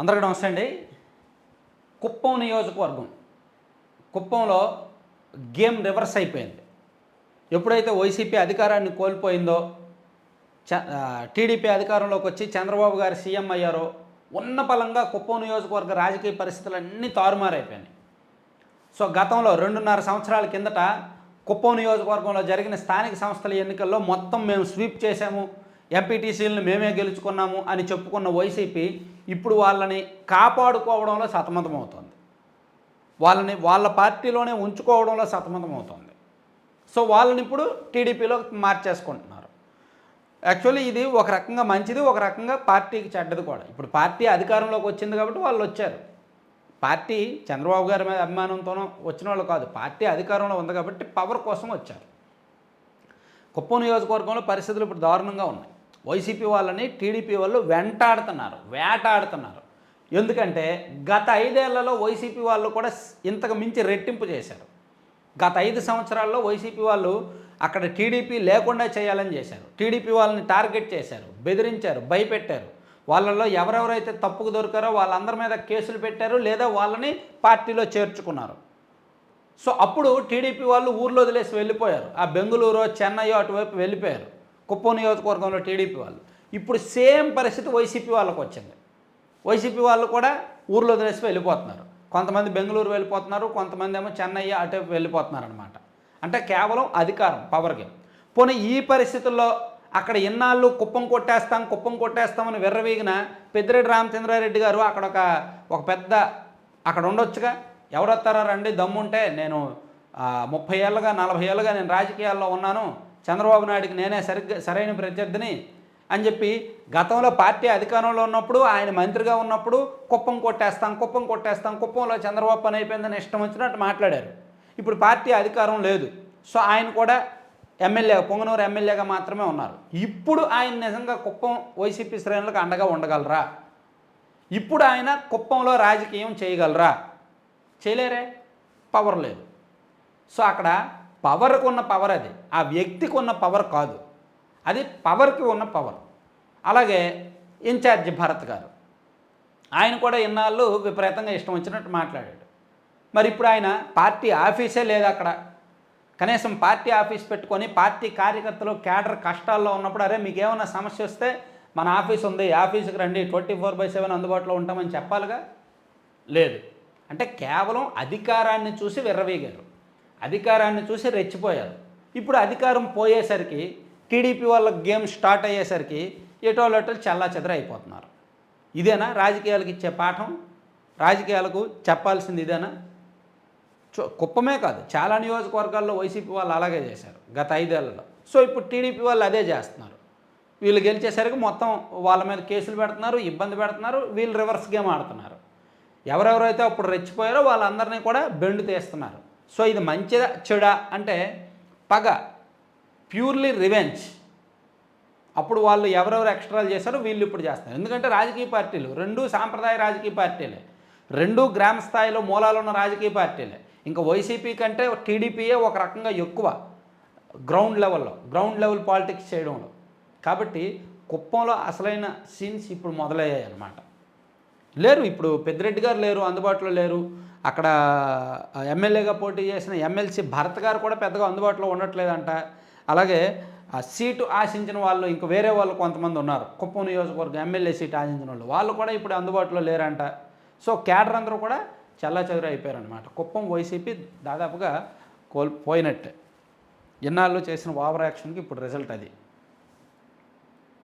అందరికీ నమస్తే అండి. కుప్పం నియోజకవర్గం. కుప్పంలో గేమ్ రివర్స్ అయిపోయింది. ఎప్పుడైతే వైసీపీ అధికారాన్ని కోల్పోయిందో చ టీడీపీ అధికారంలోకి వచ్చి చంద్రబాబు గారు సీఎం అయ్యారో ఉన్న పలంగా కుప్పం నియోజకవర్గ రాజకీయ పరిస్థితులు అన్నీ తారుమారైపోయినాయి. సో గతంలో రెండున్నర సంవత్సరాల కిందట కుప్పం నియోజకవర్గంలో జరిగిన స్థానిక సంస్థల ఎన్నికల్లో మొత్తం మేము స్వీప్ చేశాము. ఎంపీటీసీలను మేమే గెలుచుకున్నాము అని చెప్పుకున్న వైసీపీ ఇప్పుడు వాళ్ళని కాపాడుకోవడంలో సతమతమవుతుంది. వాళ్ళని వాళ్ళ పార్టీలోనే ఉంచుకోవడంలో సతమతమవుతుంది. సో వాళ్ళని ఇప్పుడు టీడీపీలో మార్చేసుకుంటున్నారు. యాక్చువల్లీ ఇది ఒక రకంగా మంచిది ఒక రకంగా పార్టీకి చెడ్డది కూడా. ఇప్పుడు పార్టీ అధికారంలోకి వచ్చింది కాబట్టి వాళ్ళు వచ్చారు. పార్టీ చంద్రబాబు గారి మీద అభిమానంతోనో వచ్చిన వాళ్ళు కాదు పార్టీ అధికారంలో ఉంది కాబట్టి పవర్ కోసం వచ్చారు. కుప్పం నియోజకవర్గంలో పరిస్థితులు ఇప్పుడు దారుణంగా ఉన్నాయి. వైసీపీ వాళ్ళని టీడీపీ వాళ్ళు వెంటాడుతున్నారు వేటాడుతున్నారు. ఎందుకంటే గత ఐదేళ్ళలో వైసీపీ వాళ్ళు కూడా ఇంతకు మించి రెట్టింపు చేశారు. గత ఐదు సంవత్సరాల్లో వైసీపీ వాళ్ళు అక్కడ టీడీపీ లేకుండా చేయాలని చేశారు. టీడీపీ వాళ్ళని టార్గెట్ చేశారు బెదిరించారు భయపెట్టారు. వాళ్ళల్లో ఎవరెవరైతే తప్పుకు దొరికారో వాళ్ళందరి మీద కేసులు పెట్టారు లేదా వాళ్ళని పార్టీలో చేర్చుకున్నారు. సో అప్పుడు టీడీపీ వాళ్ళు ఊర్లో వదిలేసి వెళ్ళిపోయారు. ఆ బెంగళూరు చెన్నై అటువైపు వెళ్ళిపోయారు. కుప్పం నియోజకవర్గంలో టీడీపీ వాళ్ళు. ఇప్పుడు సేమ్ పరిస్థితి వైసీపీ వాళ్ళకు వచ్చింది. వైసీపీ వాళ్ళు కూడా ఊర్లో వదిలేసి వెళ్ళిపోతున్నారు. కొంతమంది బెంగళూరు వెళ్ళిపోతున్నారు కొంతమంది ఏమో చెన్నై అటు వెళ్ళిపోతున్నారు అనమాట అంటే కేవలం అధికారం పవర్ గేమ్ పోనీ ఈ పరిస్థితుల్లో అక్కడ ఇన్నాళ్ళు కుప్పం కొట్టేస్తాం కుప్పం కొట్టేస్తామని విర్రవీగిన పెద్దిరెడ్డి రామచంద్రారెడ్డి గారు అక్కడ ఒక ఒక పెద్ద అక్కడ ఉండొచ్చుగా. ఎవరొస్తారా రండి దమ్ముంటే నేను ముప్పై ఏళ్ళుగా నలభై ఏళ్ళుగా నేను రాజకీయాల్లో ఉన్నాను. చంద్రబాబు నాయుడికి నేనే సరిగ్గా సరైన ప్రత్యర్థిని అని చెప్పి గతంలో పార్టీ అధికారంలో ఉన్నప్పుడు ఆయన మంత్రిగా ఉన్నప్పుడు కుప్పం కొట్టేస్తాం కుప్పం కొట్టేస్తాం కుప్పంలో చంద్రబాబు పని అయిపోయిందని ఇష్టం వచ్చినట్టు మాట్లాడారు. ఇప్పుడు పార్టీ అధికారం లేదు. సో ఆయన కూడా ఎమ్మెల్యే పొంగనూరు ఎమ్మెల్యేగా మాత్రమే ఉన్నారు. ఇప్పుడు ఆయన నిజంగా కుప్పం వైసీపీ శ్రేణులకు అండగా ఉండగలరా? ఇప్పుడు ఆయన కుప్పంలో రాజకీయం చేయగలరా? చేయలేరే? పవర్ లేదు. సో అక్కడ పవర్కు ఉన్న పవర్ అది. ఆ వ్యక్తికి ఉన్న పవర్ కాదు. అది పవర్కి ఉన్న పవర్. అలాగే ఇన్ఛార్జ్ భరత్ గారు. ఆయన కూడా ఇన్నాళ్ళు విపరీతంగా ఇష్టం వచ్చినట్టు మాట్లాడాడు. మరి ఇప్పుడు ఆయన పార్టీ ఆఫీసే లేదు అక్కడ. కనీసం పార్టీ ఆఫీస్ పెట్టుకొని పార్టీ కార్యకర్తలు క్యాడర్ కష్టాల్లో ఉన్నప్పుడు అరే మీకు ఏమైనా సమస్య వస్తే మన ఆఫీస్ ఉంది ఆఫీస్కి రండి ట్వంటీ ఫోర్ బై సెవెన్ అందుబాటులో ఉంటామని చెప్పాలిగా? లేదు. అంటే కేవలం అధికారాన్ని చూసి విర్రవీగారు. అధికారాన్ని చూసి రెచ్చిపోయారు. ఇప్పుడు అధికారం పోయేసరికి టీడీపీ వాళ్ళ గేమ్ స్టార్ట్ అయ్యేసరికి ఎటోలెటోలు చల్లా చెదర అయిపోతున్నారు. ఇదేనా రాజకీయాలకు ఇచ్చే పాఠం? రాజకీయాలకు చెప్పాల్సింది ఇదేనా? కుప్పమే కాదు. చాలా నియోజకవర్గాల్లో వైసీపీ వాళ్ళు అలాగే చేశారు గత ఐదేళ్ళలో. సో ఇప్పుడు టీడీపీ వాళ్ళు అదే చేస్తున్నారు. వీళ్ళు గెలిచేసరికి మొత్తం వాళ్ళ మీద కేసులు పెడుతున్నారు ఇబ్బంది పెడుతున్నారు వీళ్ళు రివర్స్ గేమ్ ఆడుతున్నారు. ఎవరెవరైతే అప్పుడు రెచ్చిపోయారో వాళ్ళందరినీ కూడా బెండు తీస్తున్నారు. సో ఇది మంచిదా చెడా అంటే పగ ప్యూర్లీ రివెంజ్. అప్పుడు వాళ్ళు ఎవరెవరు ఎక్స్ట్రాలు చేశారో వీళ్ళు ఇప్పుడు చేస్తారు ఎందుకంటే రాజకీయ పార్టీలు రెండు సాంప్రదాయ రాజకీయ పార్టీలే. రెండు గ్రామ స్థాయిలో మూలాలు ఉన్న రాజకీయ పార్టీలే. ఇంకా వైసీపీ కంటే టీడీపీయే ఒక రకంగా ఎక్కువ గ్రౌండ్ లెవెల్లో గ్రౌండ్ లెవెల్ పాలిటిక్స్ చేయడంలో. కాబట్టి కుప్పంలో అసలైన సీన్స్ ఇప్పుడు మొదలయ్యాయి అన్నమాట లేరు ఇప్పుడు పెద్దిరెడ్డి గారు లేరు అందుబాటులో లేరు. అక్కడ ఎమ్మెల్యేగా పోటీ చేసిన ఎమ్మెల్సీ భరత్ గారు కూడా పెద్దగా అందుబాటులో ఉండట్లేదంట. అలాగే ఆ సీటు ఆశించిన వాళ్ళు ఇంక వేరే వాళ్ళు కొంతమంది ఉన్నారు. కుప్పం నియోజకవర్గం ఎమ్మెల్యే సీటు ఆశించిన వాళ్ళు. వాళ్ళు కూడా ఇప్పుడు అందుబాటులో లేరంట. సో క్యాడర్ అందరూ కూడా చల్లా చెదురు అయిపోయారనమాట కుప్పం వైసీపీ దాదాపుగా కోల్పోయినట్టే. ఇన్నాళ్ళు చేసిన ఓవర్ యాక్షన్కి ఇప్పుడు రిజల్ట్ అది.